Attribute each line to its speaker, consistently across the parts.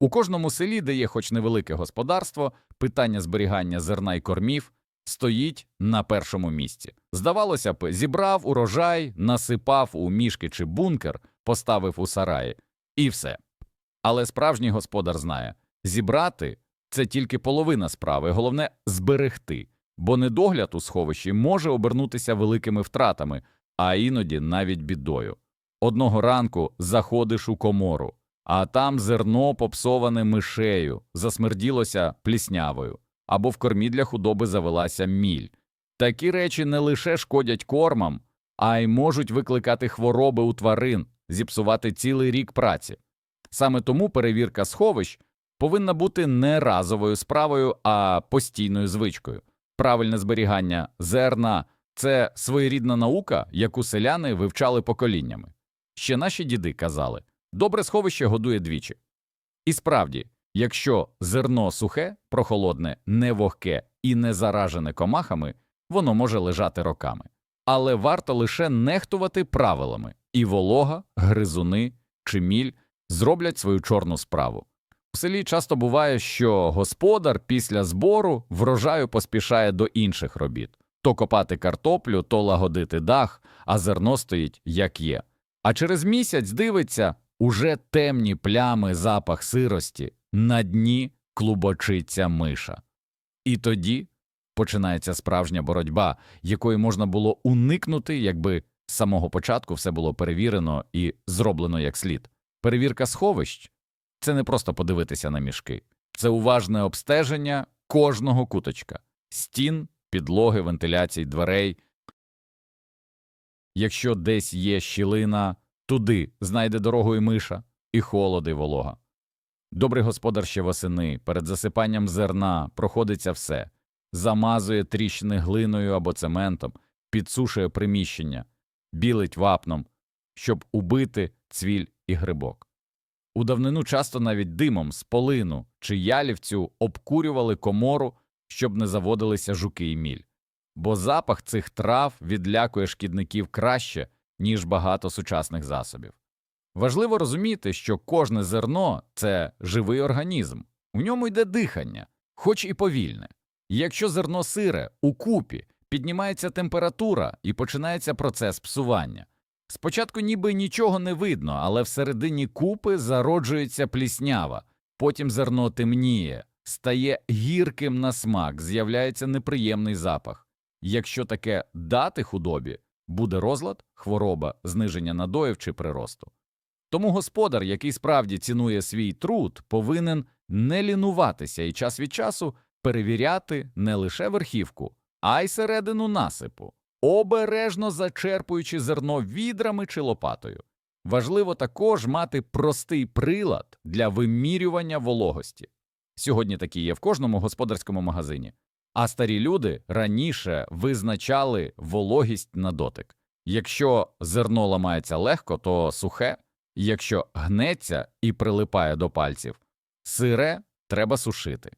Speaker 1: У кожному селі, де є хоч невелике господарство, питання зберігання зерна й кормів стоїть на першому місці. Здавалося б, зібрав урожай, насипав у мішки чи бункер, поставив у сараї, і все. Але справжній господар знає зібрати це тільки половина справи, головне зберегти, бо недогляд у сховищі може обернутися великими втратами, а іноді навіть бідою. Одного ранку заходиш у комору, а там зерно попсоване мишею, засмерділося пліснявою, або в кормі для худоби завелася міль. Такі речі не лише шкодять кормам, а й можуть викликати хвороби у тварин, зіпсувати цілий рік праці. Саме тому перевірка сховищ повинна бути не разовою справою, а постійною звичкою. Правильне зберігання зерна це своєрідна наука, яку селяни вивчали поколіннями. Ще наші діди казали добре сховище годує двічі. І справді, якщо зерно сухе, прохолодне, не вогке і не заражене комахами, воно може лежати роками. Але варто лише нехтувати правилами, і волога, гризуни чи міль зроблять свою чорну справу. В селі часто буває, що господар після збору врожаю поспішає до інших робіт то копати картоплю, то лагодити дах, а зерно стоїть як є. А через місяць дивиться уже темні плями запах сирості, на дні клубочиться миша. І тоді починається справжня боротьба, якої можна було уникнути, якби з самого початку все було перевірено і зроблено як слід. Перевірка сховищ це не просто подивитися на мішки, це уважне обстеження кожного куточка стін, підлоги, вентиляцій, дверей. Якщо десь є щілина, туди знайде дорогу і миша, і холод, і волога. Добрий господар ще восени, перед засипанням зерна проходиться все, замазує тріщини глиною або цементом, підсушує приміщення, білить вапном, щоб убити цвіль і грибок. У давнину часто навіть димом з полину чи ялівцю обкурювали комору, щоб не заводилися жуки і міль. Бо запах цих трав відлякує шкідників краще, ніж багато сучасних засобів. Важливо розуміти, що кожне зерно це живий організм, у ньому йде дихання, хоч і повільне. Якщо зерно сире, у купі піднімається температура і починається процес псування. Спочатку ніби нічого не видно, але всередині купи зароджується пліснява, потім зерно темніє, стає гірким на смак, з'являється неприємний запах. Якщо таке дати худобі, буде розлад, хвороба, зниження надоїв чи приросту. Тому господар, який справді цінує свій труд, повинен не лінуватися і час від часу перевіряти не лише верхівку, а й середину насипу, обережно зачерпуючи зерно відрами чи лопатою. Важливо також мати простий прилад для вимірювання вологості. Сьогодні такі є в кожному господарському магазині. А старі люди раніше визначали вологість на дотик. Якщо зерно ламається легко, то сухе, якщо гнеться і прилипає до пальців, сире треба сушити.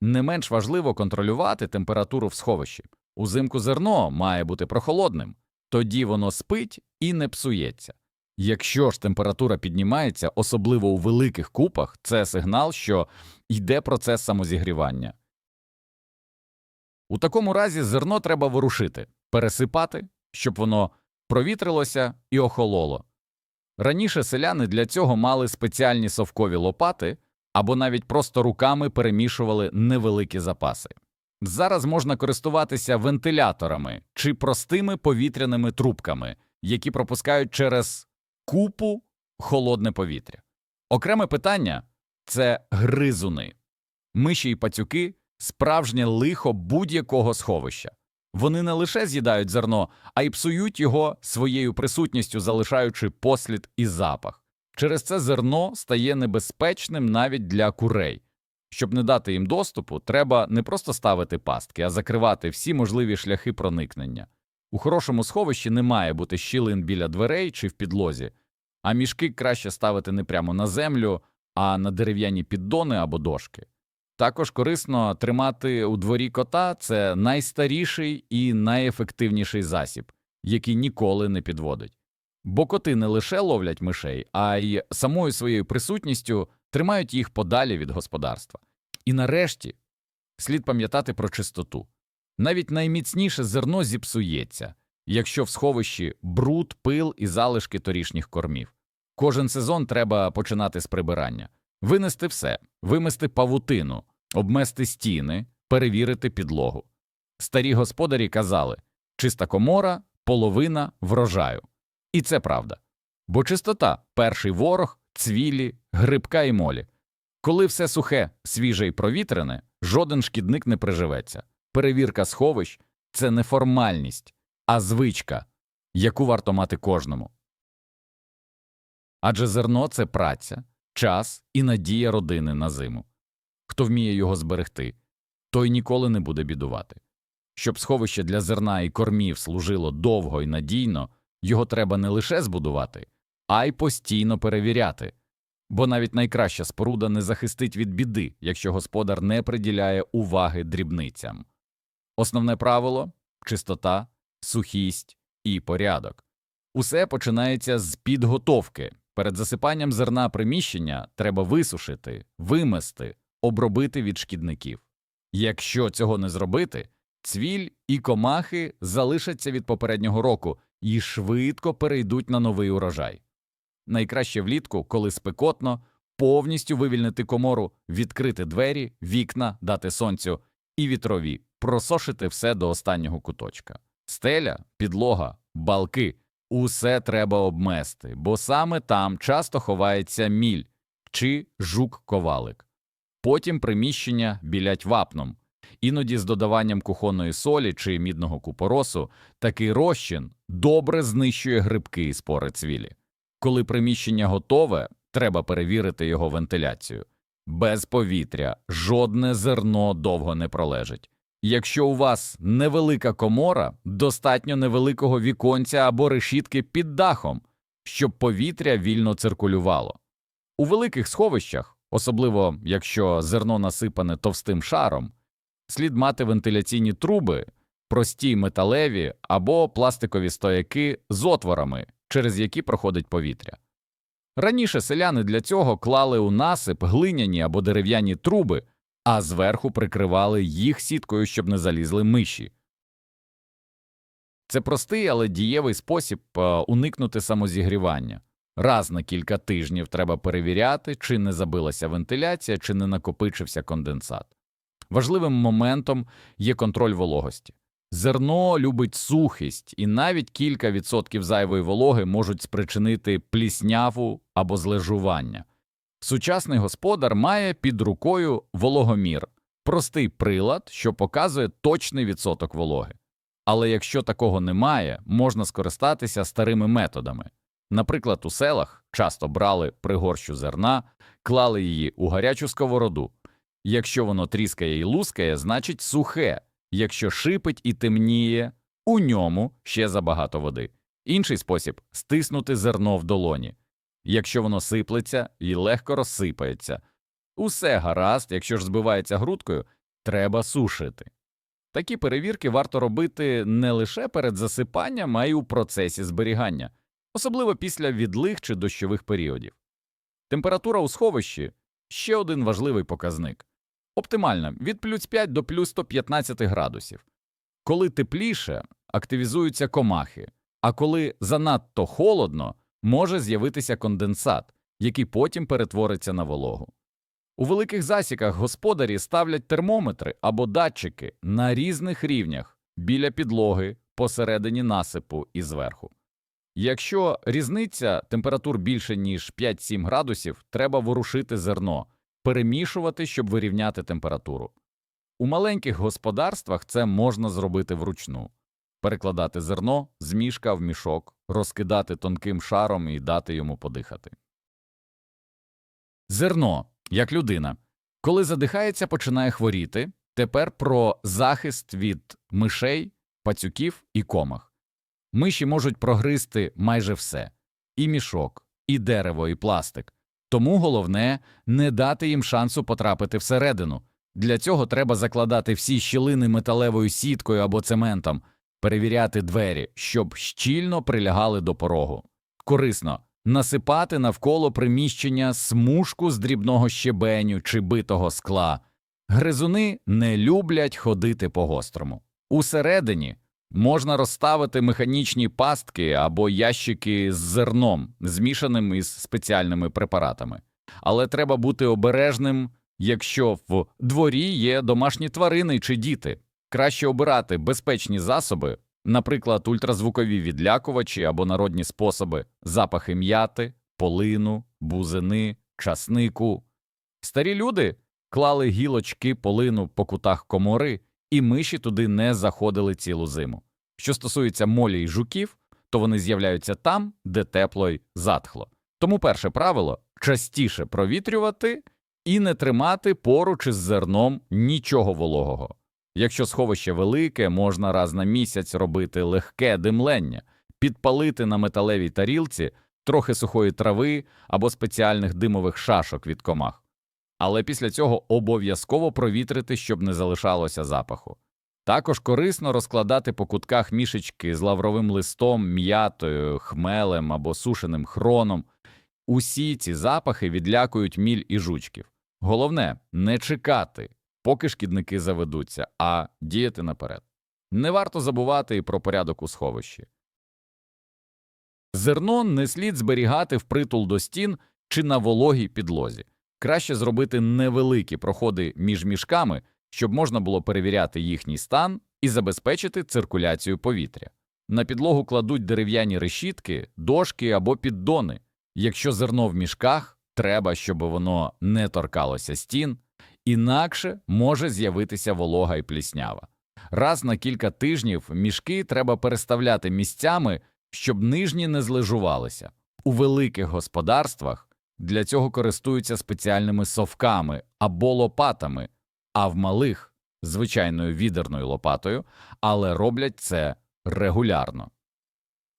Speaker 1: Не менш важливо контролювати температуру в сховищі. Узимку зерно має бути прохолодним, тоді воно спить і не псується. Якщо ж температура піднімається, особливо у великих купах, це сигнал, що йде процес самозігрівання. У такому разі зерно треба ворушити, пересипати, щоб воно провітрилося і охололо. Раніше селяни для цього мали спеціальні совкові лопати або навіть просто руками перемішували невеликі запаси. Зараз можна користуватися вентиляторами чи простими повітряними трубками, які пропускають через купу холодне повітря. Окреме питання це гризуни. Миші й пацюки справжнє лихо будь-якого сховища. Вони не лише з'їдають зерно, а й псують його своєю присутністю, залишаючи послід і запах. Через це зерно стає небезпечним навіть для курей. Щоб не дати їм доступу, треба не просто ставити пастки, а закривати всі можливі шляхи проникнення. У хорошому сховищі не має бути щілин біля дверей чи в підлозі, а мішки краще ставити не прямо на землю, а на дерев'яні піддони або дошки. Також корисно тримати у дворі кота це найстаріший і найефективніший засіб, який ніколи не підводить. Бо коти не лише ловлять мишей, а й самою своєю присутністю тримають їх подалі від господарства. І нарешті слід пам'ятати про чистоту. Навіть найміцніше зерно зіпсується, якщо в сховищі бруд, пил і залишки торішніх кормів. Кожен сезон треба починати з прибирання, винести все, вимести павутину, обмести стіни, перевірити підлогу. Старі господарі казали чиста комора половина врожаю. І це правда. Бо чистота перший ворог, цвілі, грибка і молі. Коли все сухе, свіже і провітрене, жоден шкідник не приживеться. Перевірка сховищ це не формальність, а звичка, яку варто мати кожному. Адже зерно це праця, час і надія родини на зиму. Хто вміє його зберегти, той ніколи не буде бідувати. Щоб сховище для зерна і кормів служило довго і надійно, його треба не лише збудувати, а й постійно перевіряти. Бо навіть найкраща споруда не захистить від біди, якщо господар не приділяє уваги дрібницям. Основне правило чистота, сухість і порядок. Усе починається з підготовки. Перед засипанням зерна приміщення треба висушити, вимести, обробити від шкідників. Якщо цього не зробити, цвіль і комахи залишаться від попереднього року і швидко перейдуть на новий урожай. Найкраще влітку, коли спекотно, повністю вивільнити комору, відкрити двері, вікна, дати сонцю і вітрові, просошити все до останнього куточка. Стеля, підлога, балки усе треба обмести, бо саме там часто ховається міль чи жук-ковалик. Потім приміщення білять вапном. Іноді з додаванням кухонної солі чи мідного купоросу такий розчин добре знищує грибки і спори цвілі. Коли приміщення готове, треба перевірити його вентиляцію. Без повітря жодне зерно довго не пролежить. Якщо у вас невелика комора, достатньо невеликого віконця або решітки під дахом, щоб повітря вільно циркулювало. У великих сховищах, особливо якщо зерно насипане товстим шаром, слід мати вентиляційні труби, прості металеві або пластикові стояки з отворами, через які проходить повітря. Раніше селяни для цього клали у насип глиняні або дерев'яні труби, а зверху прикривали їх сіткою, щоб не залізли миші. Це простий, але дієвий спосіб е, уникнути самозігрівання. Раз на кілька тижнів треба перевіряти, чи не забилася вентиляція, чи не накопичився конденсат. Важливим моментом є контроль вологості. Зерно любить сухість, і навіть кілька відсотків зайвої вологи можуть спричинити плісняву або злежування. Сучасний господар має під рукою вологомір, простий прилад, що показує точний відсоток вологи. Але якщо такого немає, можна скористатися старими методами. Наприклад, у селах часто брали пригорщу зерна, клали її у гарячу сковороду. Якщо воно тріскає і лускає, значить сухе, якщо шипить і темніє, у ньому ще забагато води. Інший спосіб стиснути зерно в долоні. Якщо воно сиплеться і легко розсипається. Усе гаразд, якщо ж збивається грудкою, треба сушити. Такі перевірки варто робити не лише перед засипанням, а й у процесі зберігання, особливо після відлих чи дощових періодів. Температура у сховищі ще один важливий показник оптимальна від плюс 5 до плюс 115 градусів. Коли тепліше, активізуються комахи, а коли занадто холодно, може з'явитися конденсат, який потім перетвориться на вологу. У великих засіках господарі ставлять термометри або датчики на різних рівнях біля підлоги, посередині насипу і зверху. Якщо різниця температур більше ніж 5-7 градусів, треба ворушити зерно, перемішувати, щоб вирівняти температуру. У маленьких господарствах це можна зробити вручну перекладати зерно з мішка в мішок, розкидати тонким шаром і дати йому подихати. Зерно, як людина, коли задихається, починає хворіти. Тепер про захист від мишей, пацюків і комах. Миші можуть прогризти майже все і мішок, і дерево, і пластик. Тому головне не дати їм шансу потрапити всередину. Для цього треба закладати всі щілини металевою сіткою або цементом, перевіряти двері, щоб щільно прилягали до порогу. Корисно, насипати навколо приміщення смужку з дрібного щебеню чи битого скла. Гризуни не люблять ходити по гострому. Усередині можна розставити механічні пастки або ящики з зерном, змішаним із спеціальними препаратами. Але треба бути обережним, якщо в дворі є домашні тварини чи діти. Краще обирати безпечні засоби, наприклад, ультразвукові відлякувачі або народні способи запахи м'яти, полину, бузини, часнику. Старі люди клали гілочки полину по кутах комори, і миші туди не заходили цілу зиму. Що стосується молі й жуків, то вони з'являються там, де тепло й затхло. Тому перше правило частіше провітрювати і не тримати поруч із зерном нічого вологого. Якщо сховище велике, можна раз на місяць робити легке димлення, підпалити на металевій тарілці трохи сухої трави або спеціальних димових шашок від комах. Але після цього обов'язково провітрити, щоб не залишалося запаху. Також корисно розкладати по кутках мішечки з лавровим листом, м'ятою, хмелем або сушеним хроном. Усі ці запахи відлякують міль і жучків. Головне не чекати, поки шкідники заведуться, а діяти наперед. Не варто забувати і про порядок у сховищі. Зерно не слід зберігати впритул до стін чи на вологій підлозі. Краще зробити невеликі проходи між мішками, щоб можна було перевіряти їхній стан і забезпечити циркуляцію повітря. На підлогу кладуть дерев'яні решітки, дошки або піддони. Якщо зерно в мішках, треба, щоб воно не торкалося стін, інакше може з'явитися волога і пліснява. Раз на кілька тижнів мішки треба переставляти місцями, щоб нижні не злежувалися. У великих господарствах для цього користуються спеціальними совками або лопатами, а в малих звичайною відерною лопатою, але роблять це регулярно.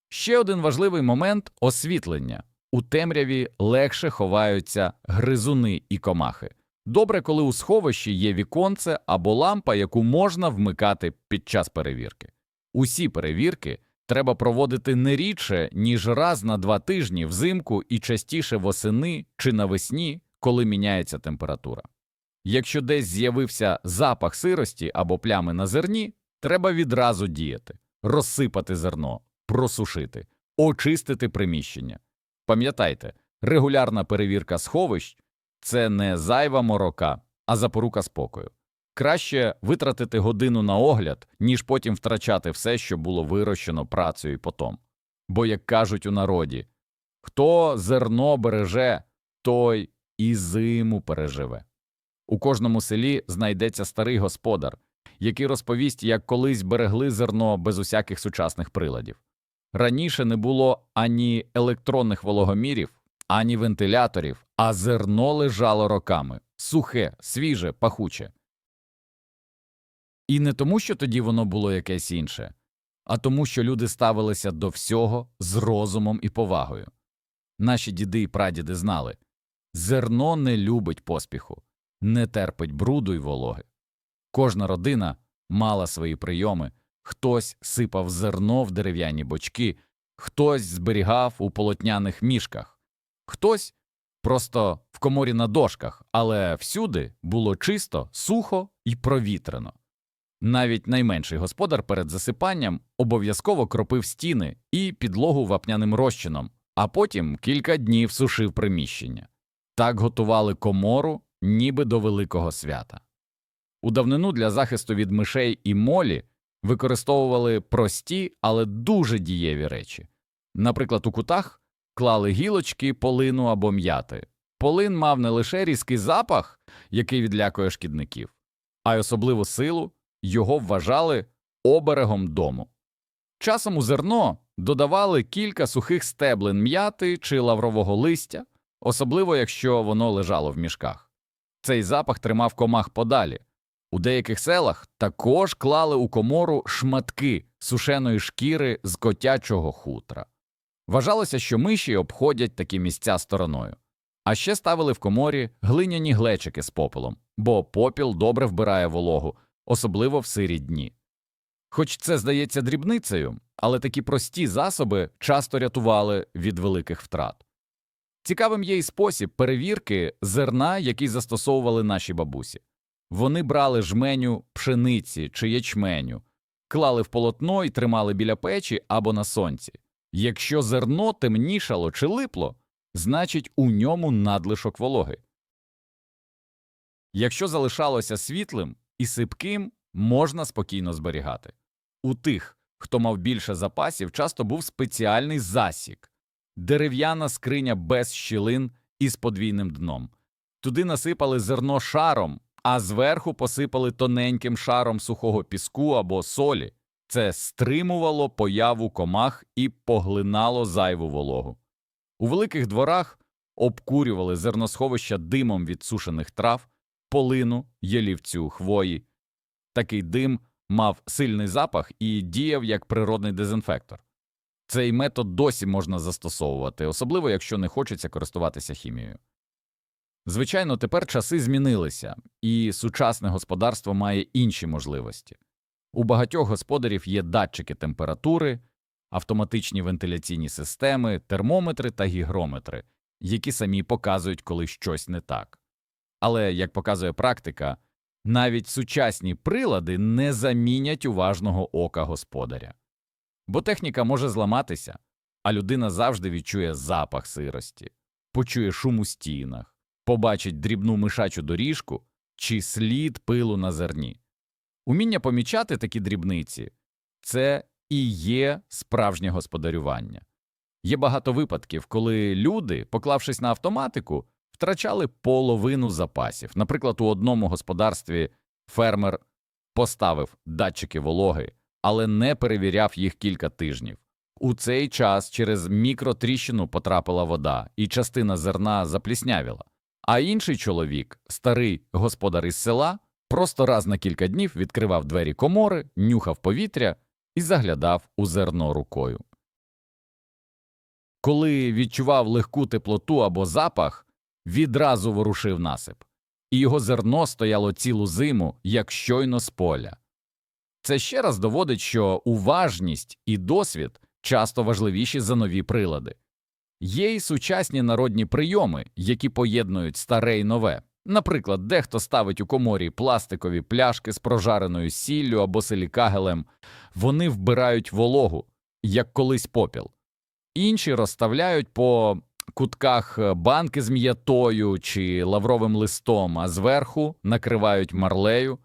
Speaker 1: Ще один важливий момент освітлення. У темряві легше ховаються гризуни і комахи. Добре, коли у сховищі є віконце або лампа, яку можна вмикати під час перевірки. Усі перевірки треба проводити не рідше, ніж раз на два тижні взимку і частіше восени чи навесні, коли міняється температура. Якщо десь з'явився запах сирості або плями на зерні, треба відразу діяти, розсипати зерно, просушити, очистити приміщення. Пам'ятайте, регулярна перевірка сховищ це не зайва морока, а запорука спокою. Краще витратити годину на огляд, ніж потім втрачати все, що було вирощено працею потом. Бо, як кажуть у народі, хто зерно береже, той і зиму переживе. У кожному селі знайдеться старий господар, який розповість, як колись берегли зерно без усяких сучасних приладів. Раніше не було ані електронних вологомірів, ані вентиляторів, а зерно лежало роками сухе, свіже, пахуче. І не тому, що тоді воно було якесь інше, а тому, що люди ставилися до всього з розумом і повагою. Наші діди і прадіди знали зерно не любить поспіху, не терпить бруду й вологи. Кожна родина мала свої прийоми, хтось сипав зерно в дерев'яні бочки, хтось зберігав у полотняних мішках, хтось просто в коморі на дошках, але всюди було чисто, сухо і провітрено. Навіть найменший господар перед засипанням обов'язково кропив стіни і підлогу вапняним розчином, а потім кілька днів сушив приміщення. Так готували комору, ніби до великого свята. У давнину для захисту від мишей і молі використовували прості, але дуже дієві речі. Наприклад, у кутах клали гілочки, полину або м'яти. Полин мав не лише різкий запах, який відлякує шкідників, а й особливу силу його вважали оберегом дому. Часом у зерно додавали кілька сухих стеблин м'яти чи лаврового листя, особливо якщо воно лежало в мішках. Цей запах тримав комах подалі. У деяких селах також клали у комору шматки сушеної шкіри з котячого хутра. Вважалося, що миші обходять такі місця стороною. А ще ставили в коморі глиняні глечики з попелом, бо попіл добре вбирає вологу, особливо в сирі дні. Хоч це здається дрібницею, але такі прості засоби часто рятували від великих втрат. Цікавим є і спосіб перевірки зерна, який застосовували наші бабусі. Вони брали жменю пшениці чи ячменю, клали в полотно і тримали біля печі або на сонці. Якщо зерно темнішало чи липло, значить у ньому надлишок вологи. Якщо залишалося світлим і сипким, можна спокійно зберігати. У тих, хто мав більше запасів, часто був спеціальний засік дерев'яна скриня без щілин із подвійним дном. Туди насипали зерно шаром, а зверху посипали тоненьким шаром сухого піску або солі. Це стримувало появу комах і поглинало зайву вологу. У великих дворах обкурювали зерносховища димом від сушених трав, полину, ялівцю, хвої. Такий дим мав сильний запах і діяв як природний дезінфектор. Цей метод досі можна застосовувати, особливо якщо не хочеться користуватися хімією. Звичайно, тепер часи змінилися, і сучасне господарство має інші можливості. У багатьох господарів є датчики температури, автоматичні вентиляційні системи, термометри та гігрометри, які самі показують, коли щось не так. Але, як показує практика, навіть сучасні прилади не замінять уважного ока господаря. Бо техніка може зламатися, а людина завжди відчує запах сирості, почує шум у стінах, побачить дрібну мишачу доріжку чи слід пилу на зерні. Уміння помічати такі дрібниці це і є справжнє господарювання. Є багато випадків, коли люди, поклавшись на автоматику, втрачали половину запасів. Наприклад, у одному господарстві фермер поставив датчики вологи, але не перевіряв їх кілька тижнів. У цей час через мікротріщину потрапила вода, і частина зерна запліснявіла. А інший чоловік, старий господар із села, просто раз на кілька днів відкривав двері комори, нюхав повітря і заглядав у зерно рукою. Коли відчував легку теплоту або запах, відразу ворушив насип, і його зерно стояло цілу зиму, як щойно з поля. Це ще раз доводить, що уважність і досвід часто важливіші за нові прилади. Є й сучасні народні прийоми, які поєднують старе й нове. Наприклад, дехто ставить у коморі пластикові пляшки з прожареною сіллю або силікагелем, вони вбирають вологу, як колись попіл. Інші розставляють по кутках банки з м'ятою чи лавровим листом, а зверху накривають марлею.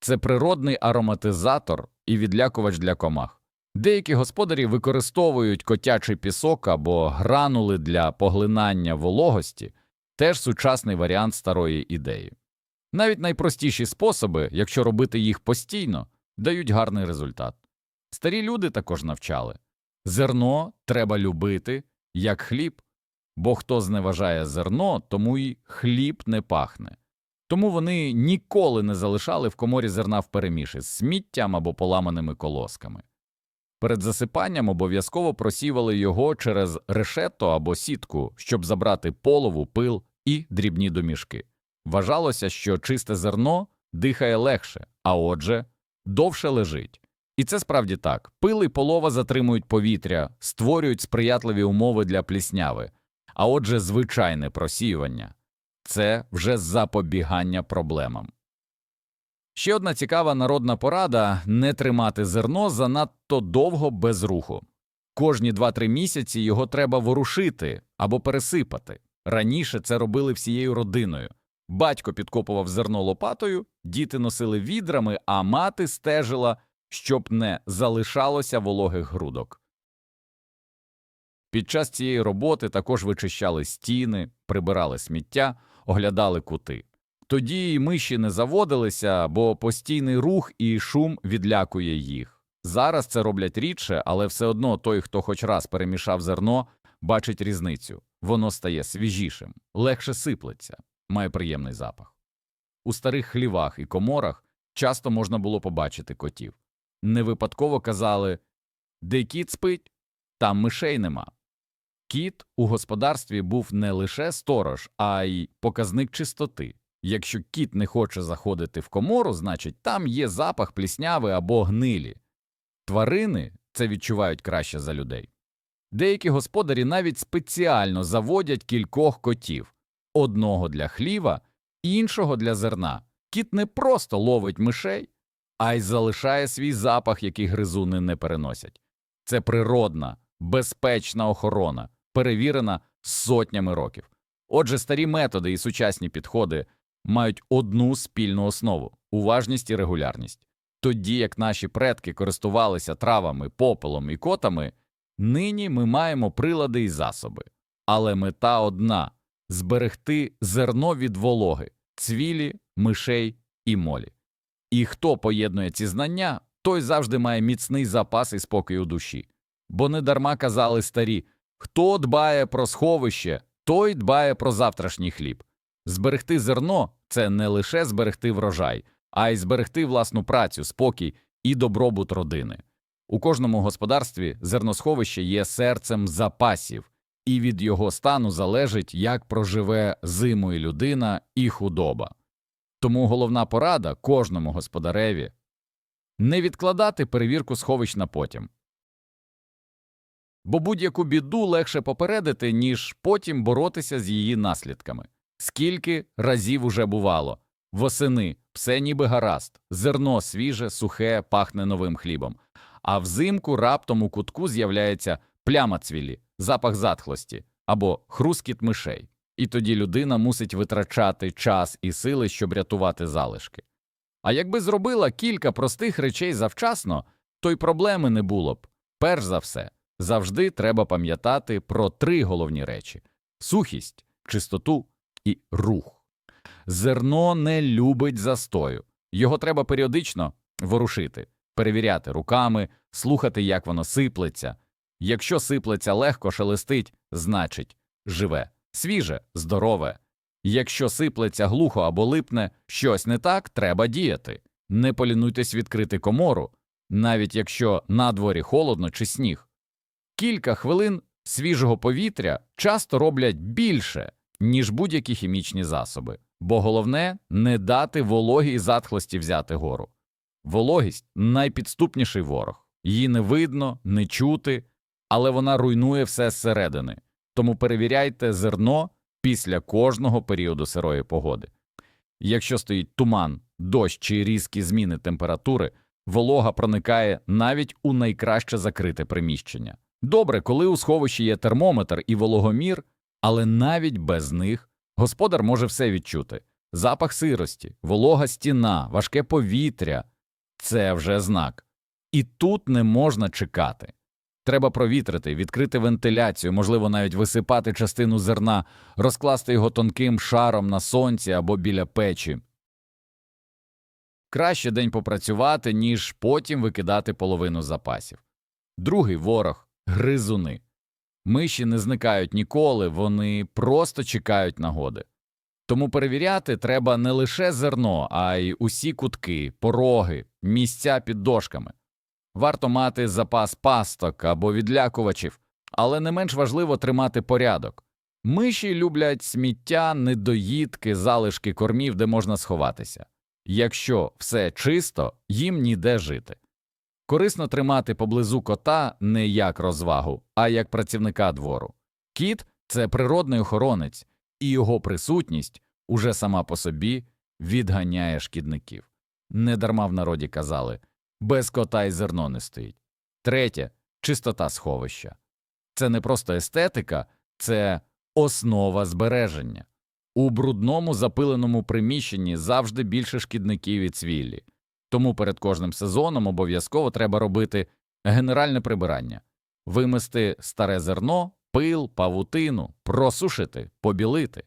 Speaker 1: Це природний ароматизатор і відлякувач для комах. Деякі господарі використовують котячий пісок або гранули для поглинання вологості, теж сучасний варіант старої ідеї. Навіть найпростіші способи, якщо робити їх постійно, дають гарний результат. Старі люди також навчали зерно треба любити, як хліб, бо хто зневажає зерно, тому й хліб не пахне. Тому вони ніколи не залишали в коморі зерна впереміші з сміттям або поламаними колосками. Перед засипанням обов'язково просівали його через решето або сітку, щоб забрати полову, пил і дрібні домішки. Вважалося, що чисте зерно дихає легше, а отже, довше лежить. І це справді так. Пил і полова затримують повітря, створюють сприятливі умови для плісняви, а отже, звичайне просіювання це вже запобігання проблемам. Ще одна цікава народна порада не тримати зерно занадто довго без руху. Кожні 2-3 місяці його треба ворушити або пересипати. Раніше це робили всією родиною. Батько підкопував зерно лопатою, діти носили відрами, а мати стежила, щоб не залишалося вологих грудок. Під час цієї роботи також вичищали стіни, прибирали сміття, оглядали кути. Тоді й миші не заводилися, бо постійний рух і шум відлякує їх. Зараз це роблять рідше, але все одно той, хто хоч раз перемішав зерно, бачить різницю воно стає свіжішим, легше сиплеться, має приємний запах. У старих хлівах і коморах часто можна було побачити котів. Не випадково казали де кіт спить, там мишей нема. Кіт у господарстві був не лише сторож, а й показник чистоти. Якщо кіт не хоче заходити в комору, значить там є запах плісняви або гнилі. Тварини це відчувають краще за людей. Деякі господарі навіть спеціально заводять кількох котів одного для хліва, іншого для зерна. Кіт не просто ловить мишей, а й залишає свій запах, який гризуни не переносять. Це природна, безпечна охорона, перевірена сотнями років. Отже, старі методи і сучасні підходи мають одну спільну основу уважність і регулярність. Тоді як наші предки користувалися травами, попелом і котами, нині ми маємо прилади і засоби. Але мета одна зберегти зерно від вологи, цвілі, мишей і молі. І хто поєднує ці знання, той завжди має міцний запас і спокій у душі. Бо недарма казали старі хто дбає про сховище, той дбає про завтрашній хліб. Зберегти зерно це не лише зберегти врожай, а й зберегти власну працю, спокій і добробут родини. У кожному господарстві зерносховище є серцем запасів, і від його стану залежить, як проживе зимою людина і худоба. Тому головна порада кожному господареві не відкладати перевірку сховищ на потім. Бо будь-яку біду легше попередити, ніж потім боротися з її наслідками. Скільки разів уже бувало восени все ніби гаразд, зерно свіже, сухе, пахне новим хлібом, а взимку раптом у кутку з'являється пляма цвілі, запах затхлості або хрускіт мишей. І тоді людина мусить витрачати час і сили, щоб рятувати залишки. А якби зробила кілька простих речей завчасно, то й проблеми не було б. Перш за все, завжди треба пам'ятати про три головні речі сухість, чистоту і рух. Зерно не любить застою, його треба періодично ворушити, перевіряти руками, слухати, як воно сиплеться. Якщо сиплеться легко, шелестить, значить живе, свіже, здорове. Якщо сиплеться глухо або липне, щось не так, треба діяти. Не полінуйтесь відкрити комору, навіть якщо на дворі холодно чи сніг. Кілька хвилин свіжого повітря часто роблять більше, ніж будь-які хімічні засоби, бо головне не дати вологі і затхлості взяти гору. Вологість найпідступніший ворог. Її не видно, не чути, але вона руйнує все зсередини. Тому перевіряйте зерно після кожного періоду сирої погоди. Якщо стоїть туман, дощ чи різкі зміни температури, волога проникає навіть у найкраще закрите приміщення. Добре, коли у сховищі є термометр і вологомір, але навіть без них господар може все відчути запах сирості, волога стіна, важке повітря це вже знак. І тут не можна чекати. Треба провітрити, відкрити вентиляцію, можливо, навіть висипати частину зерна, розкласти його тонким шаром на сонці або біля печі. Краще день попрацювати, ніж потім викидати половину запасів. Другий ворог гризуни. Миші не зникають ніколи, вони просто чекають нагоди. Тому перевіряти треба не лише зерно, а й усі кутки, пороги, місця під дошками. Варто мати запас пасток або відлякувачів, але не менш важливо тримати порядок. Миші люблять сміття, недоїдки, залишки кормів, де можна сховатися. Якщо все чисто, їм ніде жити. Корисно тримати поблизу кота не як розвагу, а як працівника двору. Кіт це природний охоронець, і його присутність уже сама по собі відганяє шкідників. Недарма в народі казали без кота й зерно не стоїть. Третє чистота сховища. Це не просто естетика, це основа збереження. У брудному запиленому приміщенні завжди більше шкідників і цвіллі. Тому перед кожним сезоном обов'язково треба робити генеральне прибирання, вимести старе зерно, пил, павутину, просушити, побілити.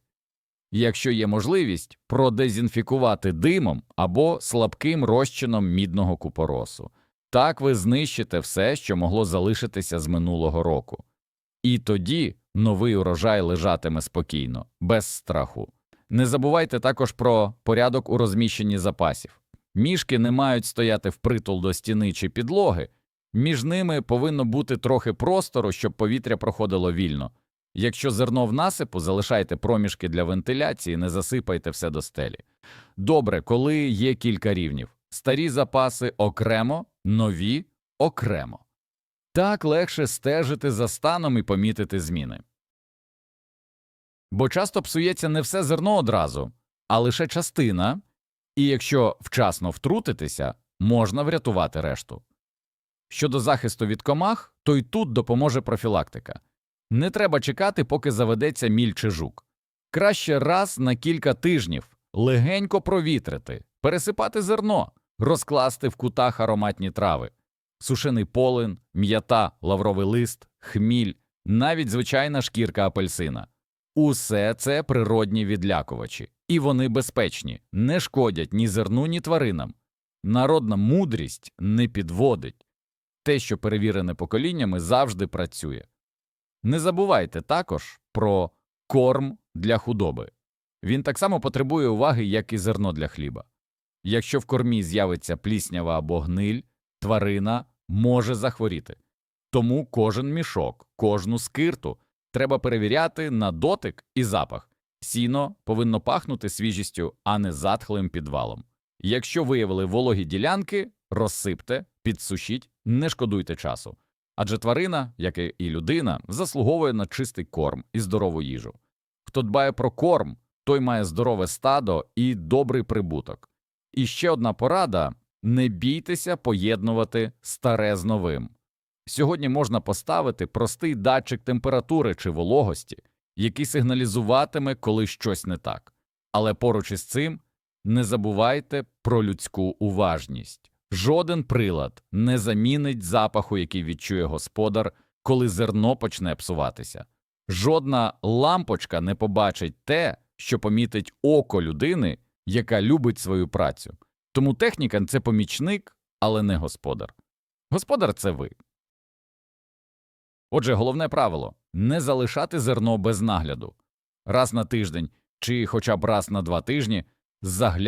Speaker 1: Якщо є можливість, продезінфікувати димом або слабким розчином мідного купоросу. Так ви знищите все, що могло залишитися з минулого року. І тоді новий урожай лежатиме спокійно, без страху. Не забувайте також про порядок у розміщенні запасів. Мішки не мають стояти впритул до стіни чи підлоги, між ними повинно бути трохи простору, щоб повітря проходило вільно. Якщо зерно в насипу, залишайте проміжки для вентиляції, не засипайте все до стелі. Добре, коли є кілька рівнів. Старі запаси окремо, нові окремо. Так легше стежити за станом і помітити зміни. Бо часто псується не все зерно одразу, а лише частина, і якщо вчасно втрутитися, можна врятувати решту. Щодо захисту від комах, то й тут допоможе профілактика. Не треба чекати, поки заведеться міль чи жук. Краще раз на кілька тижнів легенько провітрити, пересипати зерно, розкласти в кутах ароматні трави, сушений полин, м'ята, лавровий лист, хміль, навіть звичайна шкірка апельсина. Усе це природні відлякувачі, і вони безпечні, не шкодять ні зерну, ні тваринам. Народна мудрість не підводить. Те, що перевірене поколіннями, завжди працює. Не забувайте також про корм для худоби. Він так само потребує уваги, як і зерно для хліба. Якщо в кормі з'явиться пліснява або гниль, тварина може захворіти. Тому кожен мішок, кожну скирту треба перевіряти на дотик і запах. Сіно повинно пахнути свіжістю, а не затхлим підвалом. Якщо виявили вологі ділянки, розсипте, підсушіть, не шкодуйте часу. Адже тварина, як і людина, заслуговує на чистий корм і здорову їжу. Хто дбає про корм, той має здорове стадо і добрий прибуток. І ще одна порада не бійтеся поєднувати старе з новим. Сьогодні можна поставити простий датчик температури чи вологості, який сигналізуватиме, коли щось не так. Але поруч із цим не забувайте про людську уважність. Жоден прилад не замінить запаху, який відчує господар, коли зерно почне псуватися. Жодна лампочка не побачить те, що помітить око людини, яка любить свою працю. Тому техніка це помічник, але не господар. Господар це ви. Отже, головне правило не залишати зерно без нагляду. Раз на тиждень чи хоча б раз на два тижні заглянути